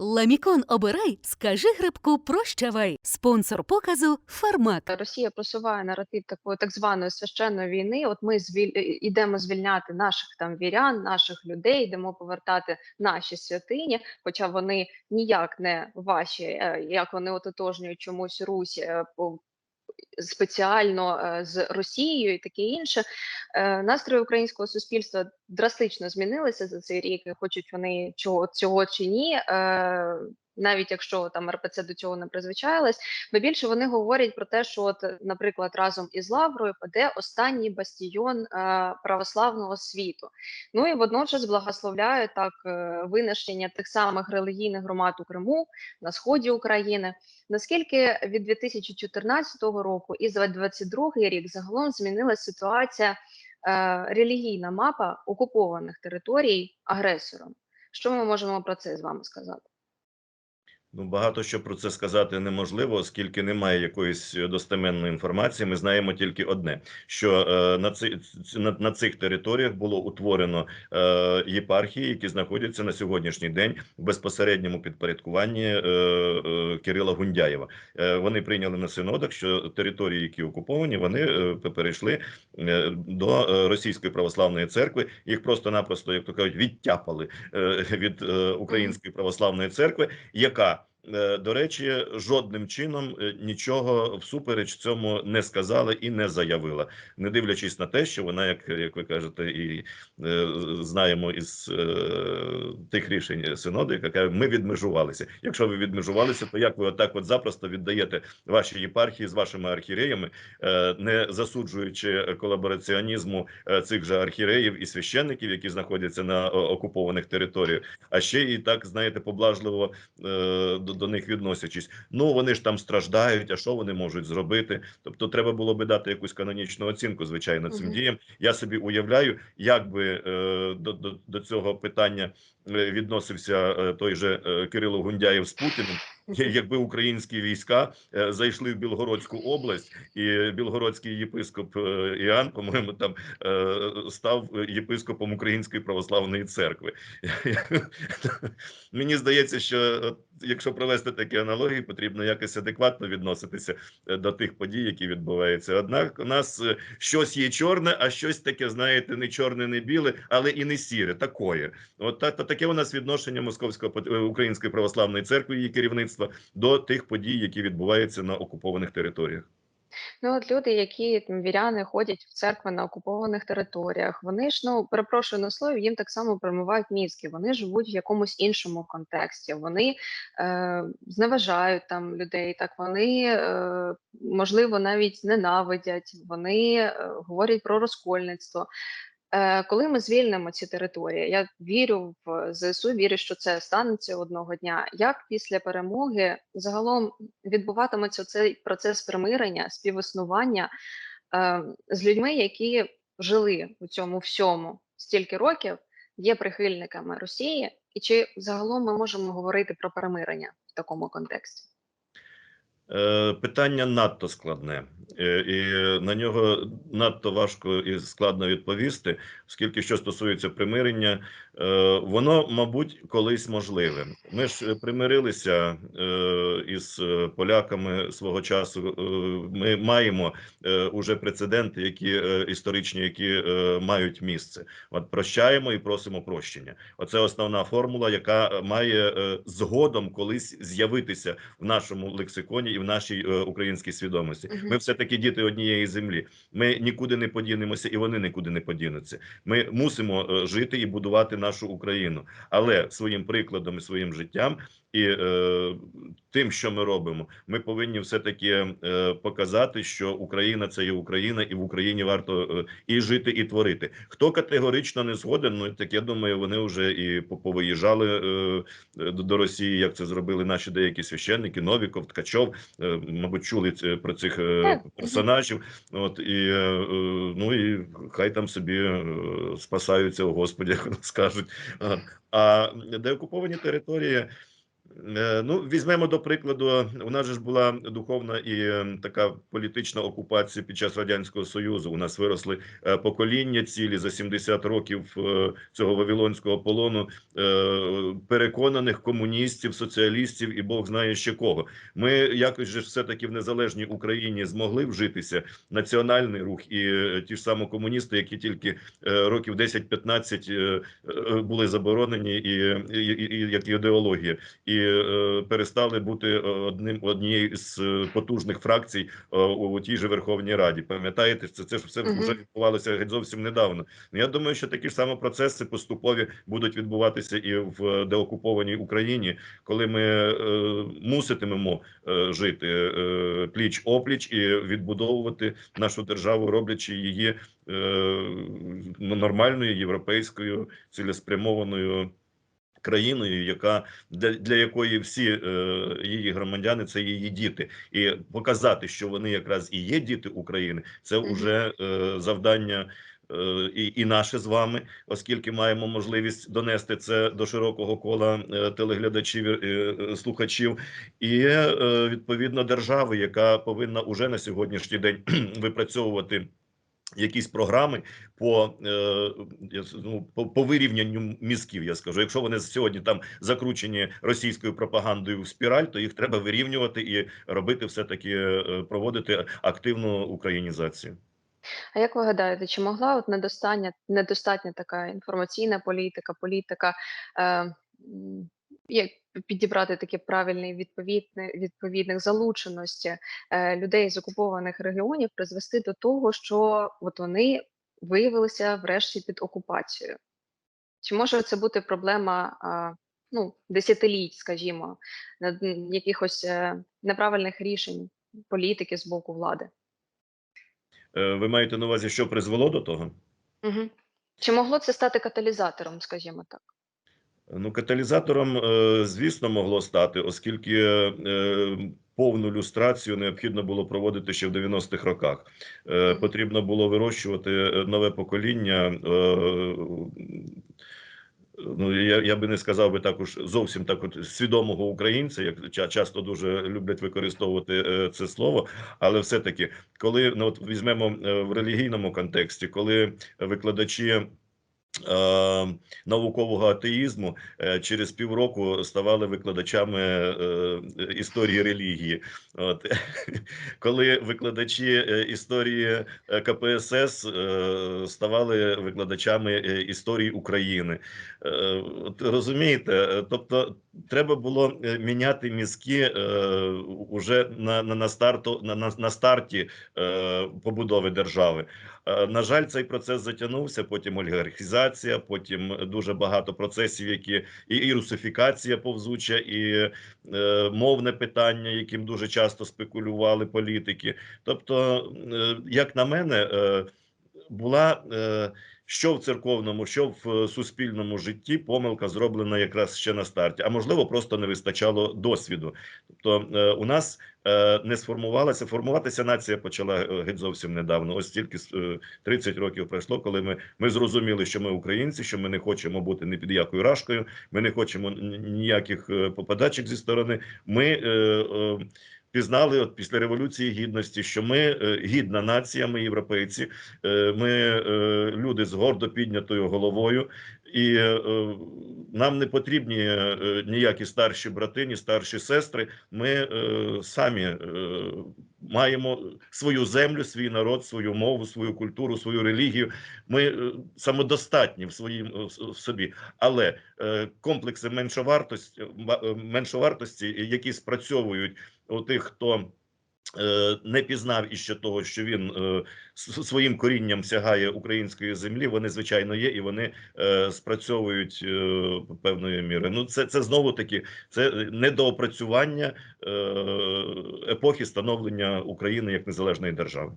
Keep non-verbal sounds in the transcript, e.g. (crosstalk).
Ламікон обирай, скажи грибку прощавай. Спонсор показу Фармак. Росія просуває наратив такої так званої священної війни. От ми звіль... е, ідемо звільняти наших там вірян, наших людей, йдемо повертати наші святині, хоча вони ніяк не ваші, е, як вони ототожнюють чомусь Русь е, спеціально з Росією і таке інше. Настрої українського суспільства драстично змінилися за цей рік. Хочуть вони чого цього чи ні. е, Навіть якщо там РПЦ до цього не призвичаїлась, бо більше вони говорять про те, що, от, наприклад, разом із Лаврою паде останній бастіон е, православного світу. Ну і водночас благословляють так е, винищення тих самих релігійних громад у Криму на сході України. Наскільки від 2014 року і за 2022 рік загалом змінилася ситуація релігійна мапа окупованих територій агресором? Що ми можемо про це з вами сказати? Ну, багато що про це сказати неможливо, оскільки немає якоїсь достеменної інформації. Ми знаємо тільки одне: що е, на, ци, на, на цих територіях було утворено е, єпархії, які знаходяться на сьогоднішній день в безпосередньому підпорядкуванні е, е, Кирила Гундяєва. Е, вони прийняли на синодах, що території, які окуповані, вони е, перейшли е, до е, російської православної церкви. Їх просто-напросто, як то кажуть, відтяпали е, від е, української православної церкви, яка Е, До речі, жодним чином е, нічого всупереч цьому не сказала і не заявила, не дивлячись на те, що вона, як, як ви кажете, і е, знаємо із е, тих рішень синоду, яка ми відмежувалися. Якщо ви відмежувалися, то як ви отак от запросто віддаєте ваші єпархії з вашими архіреями, е, не засуджуючи колабораціонізму е, цих же архіреїв і священників, які знаходяться на окупованих територіях, а ще і так знаєте, поблажливо е, до, до них відносячись. Ну вони ж там страждають. А що вони можуть зробити? Тобто, треба було би дати якусь канонічну оцінку, звичайно, цим угу. діям. Я собі уявляю, як би е, до, до, до цього питання е, відносився е, той же е, Кирило Гундяєв з Путіним. Якби українські війська е, зайшли в Білгородську область, і білгородський єпископ е, Іоанн, по-моєму, там е, став єпископом Української православної церкви. Мені здається, що якщо провести такі аналогії, потрібно якось адекватно відноситися до тих подій, які відбуваються. Однак у нас щось є чорне, а щось таке, знаєте, не чорне, не біле, але і не сіре. Такое. От та, та таке у нас відношення е, Української православної церкви її керівництва до тих подій, які відбуваються на окупованих територіях. Ну, от люди, які там віряни ходять в церкви на окупованих територіях, вони ж ну перепрошую на слові, їм так само промивають мізки. Вони живуть в якомусь іншому контексті. Вони е, зневажають там людей. Так вони е, можливо навіть ненавидять. Вони е, говорять про розкольництво. Е, коли ми звільнимо ці території, я вірю в ЗСУ, вірю, що це станеться одного дня. Як після перемоги загалом відбуватиметься цей процес примирення, співіснування е, з людьми, які жили у цьому всьому стільки років, є прихильниками Росії, і чи загалом ми можемо говорити про перемирення в такому контексті? Е, Питання надто складне, е, і на нього надто важко і складно відповісти, оскільки що стосується примирення, е, воно, мабуть, колись можливе. Ми ж примирилися із поляками свого часу. Ми маємо уже прецеденти, які історичні, які мають місце. От прощаємо і просимо прощення. Оце основна формула, яка має згодом колись з'явитися в нашому лексиконі і в нашій е, українській свідомості. Ми все таки діти однієї землі. Ми нікуди не подінемося, і вони нікуди не подінуться. Ми мусимо е, жити і будувати нашу Україну, але своїм прикладом і своїм життям. І е, тим, що ми робимо, ми повинні все таки е, показати, що Україна це є Україна, і в Україні варто е, і жити, і творити. Хто категорично не згоден, ну так я думаю, вони вже і по- повиїжджали е, до Росії, як це зробили наші деякі священники, Новіков, Ткачов, е, мабуть, чули це- про цих е, персонажів. От і е, е, ну і хай там собі е, спасаються у Господі, (laughs) як вони скажуть. А, А деокуповані території. Е, Ну, візьмемо до прикладу, у нас же ж була духовна і е, така політична окупація під час радянського союзу. У нас виросли е, покоління цілі за 70 років цього вавилонського полону переконаних комуністів, соціалістів і Бог знає ще кого. Ми якось же все-таки в незалежній Україні змогли вжитися національний рух і ті ж самі комуністи, які тільки років 10-15 е, е, були заборонені і, і, і, і як ідеологія, і е, перестали бути е, одним однією з е, потужних фракцій у, тій же Верховній Раді. Пам'ятаєте, це, це ж все вже відбувалося геть зовсім недавно. Ну, Я думаю, що такі ж самі процеси поступові будуть відбуватися і в деокупованій Україні, коли ми е, муситимемо е, жити е, пліч опліч і відбудовувати нашу державу, роблячи її нормальною європейською цілеспрямованою країною, яка для, для якої всі е, її громадяни це її діти, і показати, що вони якраз і є діти України, це вже е, завдання. е, І, і наше з вами, оскільки маємо можливість донести це до широкого кола е, телеглядачів е, слухачів, і е, відповідно держави, яка повинна уже на сьогоднішній день (clears throat) випрацьовувати якісь програми по, е, ну, по, вирівнянню мізків. Я скажу, якщо вони сьогодні там закручені російською пропагандою в спіраль, то їх треба вирівнювати і робити все таки е, проводити активну українізацію. А як ви гадаєте, чи могла от недостатня, недостатня така інформаційна політика, політика е, як підібрати таке правильне відповідне відповідних залученості е, людей з окупованих регіонів призвести до того, що от вони виявилися врешті під окупацією? Чи може це бути проблема а, ну, десятиліть, скажімо, якихось е, неправильних рішень політики з боку влади? Е, Ви маєте на увазі, що призвело до того? Угу. Чи могло це стати каталізатором, скажімо так? Ну, каталізатором, е, звісно, могло стати, оскільки е, повну люстрацію необхідно було проводити ще в 90-х роках. Е, Потрібно було вирощувати е, нове покоління. е, Ну, я, я би не сказав би також зовсім так от свідомого українця, як часто дуже люблять використовувати е, це слово. Але все-таки, коли ну от візьмемо е, в релігійному контексті, коли викладачі е, наукового атеїзму е, через півроку ставали викладачами е, історії релігії. От (laughs) коли викладачі е, історії е, КПСС е, ставали викладачами е, історії України. Е, От розумієте, е, тобто треба було е, міняти мізки е, уже на, на, на старту на, на, на старті е, побудови держави. Е, На жаль, цей процес затягнувся. Потім олігархізація, потім дуже багато процесів, які і, і русифікація повзуча, і е, мовне питання, яким дуже часто спекулювали політики. Тобто, е, як на мене, е, була е, що в церковному, що в е, суспільному житті помилка зроблена якраз ще на старті, а можливо, просто не вистачало досвіду. Тобто, е, у нас е, не сформувалася формуватися нація почала е, геть зовсім недавно. Ось тільки е, 30 років пройшло, коли ми, ми зрозуміли, що ми українці, що ми не хочемо бути ні під якою рашкою, ми не хочемо ніяких е, попадачок зі сторони. Ми е, е, пізнали от після революції гідності, що ми е, гідна нація, ми європейці, е, ми е, люди з гордо піднятою головою, і е, нам не потрібні е, ніякі старші брати, ні старші сестри. Ми е, самі е, маємо свою землю, свій народ, свою мову, свою культуру, свою релігію. Ми е, самодостатні в своїм е, в собі, але е, комплекси меншовартості, е, меншовартості, які спрацьовують у тих, хто не пізнав іще того, що він е, своїм корінням сягає української землі. Вони звичайно є, і вони е, спрацьовують е, певної міри. Ну це це знову таки це недоопрацювання е, епохи становлення України як незалежної держави.